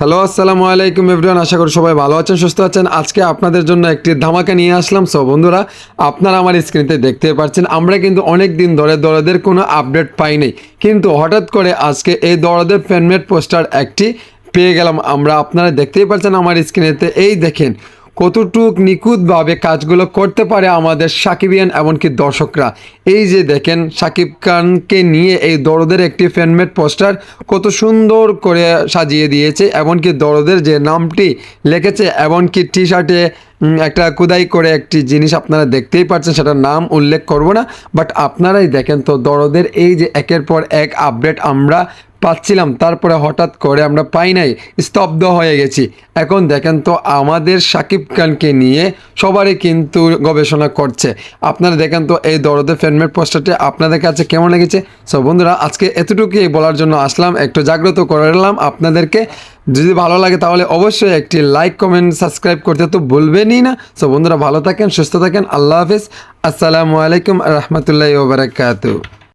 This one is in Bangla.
হ্যালো, আসসালামু আলাইকুম এভরিওয়ান, আশা করি সবাই ভালো আছেন, সুস্থ আছেন। আজকে আপনাদের জন্য একটি ধামাকা নিয়ে আসলাম। সব বন্ধুরা, আপনারা আমার স্ক্রিনতে দেখতে পাচ্ছেন, আমরা কিন্তু অনেক দিন ধরে দরদের কোনো আপডেট পাইনি। কিন্তু হঠাৎ করে আজকে এই দরদের ফ্যানমেড পোস্টার একটি পেয়ে গেলাম। আমরা আপনারা দেখতেই পাচ্ছেন আমার স্ক্রিনেতে এই দেখেন কতটুক নিখুঁতভাবে কাজগুলো করতে পারে আমাদের সাকিবিয়ান এমনকি দর্শকরা? এই যে দেখেন, সাকিব খানকে নিয়ে এই দরদের একটি ফ্যানমেড পোস্টার কত সুন্দর করে সাজিয়ে দিয়েছে, এমনকি দরদের যে নামটি লিখেছে, এমনকি টি শার্টে একটা কুদাই করে একটি জিনিস আপনারা দেখতেই পাচ্ছেন, সেটার নাম উল্লেখ করব না বাট আপনারাই দেখেন তো দরদের এই যে একের পর এক আপডেট আমরা পাচ্ছিলাম, তারপরে হঠাৎ করে আমরা পাই নাই, স্তব্ধ হয়ে গেছি। এখন দেখেন তো আমাদের সাকিব খানকে নিয়ে সবারই কিন্তু গবেষণা করছে। আপনারা দেখেন তো এই দরদে ফ্যানমেট পোস্টারটি আপনাদের কাছে কেমন লেগেছে? সো বন্ধুরা, আজকে এতটুকুই বলার জন্য আসলাম, একটু জাগ্রত করে করলাম আপনাদেরকে। যদি ভালো লাগে তাহলে অবশ্যই একটি লাইক, কমেন্ট, সাবস্ক্রাইব করতে তো ভুলবেনই না। সো বন্ধুরা, ভালো থাকেন, সুস্থ থাকেন, আল্লাহ হাফিজ। আসসালামু আলাইকুম, রহমতুল্লাহ ওবরাকাতু